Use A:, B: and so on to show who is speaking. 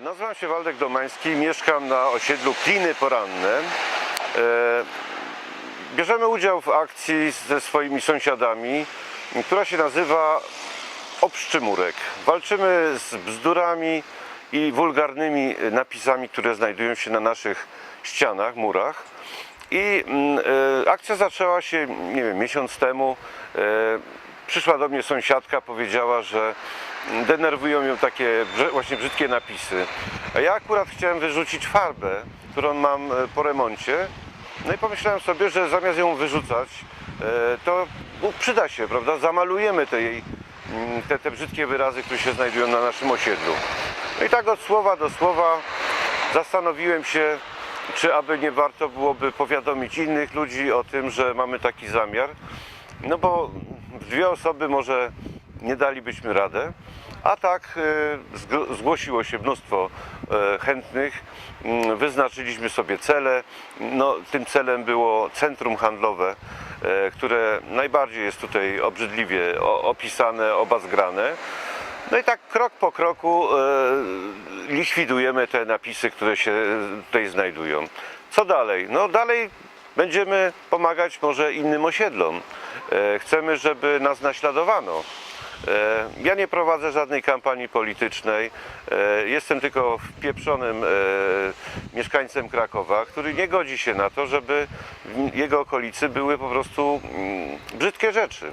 A: Nazywam się Waldek Domański, mieszkam na osiedlu Kliny Poranne. E, Bierzemy udział w akcji ze swoimi sąsiadami, która się nazywa Obszczymurek. Walczymy z bzdurami i wulgarnymi napisami, które znajdują się na naszych ścianach, murach. I mm, e, akcja zaczęła się, nie wiem, miesiąc temu. E, przyszła do mnie sąsiadka, powiedziała, że denerwują ją takie właśnie brzydkie napisy. A ja akurat chciałem wyrzucić farbę, którą mam e, po remoncie. No i pomyślałem sobie, że zamiast ją wyrzucać, e, to przyda się, prawda? Zamalujemy te jej, mm, te, te brzydkie wyrazy, które się znajdują na naszym osiedlu. No i tak od słowa do słowa zastanowiłem się, czy aby nie warto byłoby powiadomić innych ludzi o tym, że mamy taki zamiar. No bo dwie osoby może nie dalibyśmy radę, a tak zg- zgłosiło się mnóstwo e, chętnych. Mm, Wyznaczyliśmy sobie cele. No, tym celem było centrum handlowe, e, które najbardziej jest tutaj obrzydliwie opisane, obazgrane. No i tak krok po kroku likwidujemy te napisy, które się tutaj znajdują. Co dalej? No dalej będziemy pomagać może innym osiedlom. Chcemy, żeby nas naśladowano. E, ja nie prowadzę żadnej kampanii politycznej. E, jestem tylko wpieprzonym e, mieszkańcem Krakowa, który nie godzi się na to, żeby w jego okolicy były po prostu mm, brzydkie rzeczy.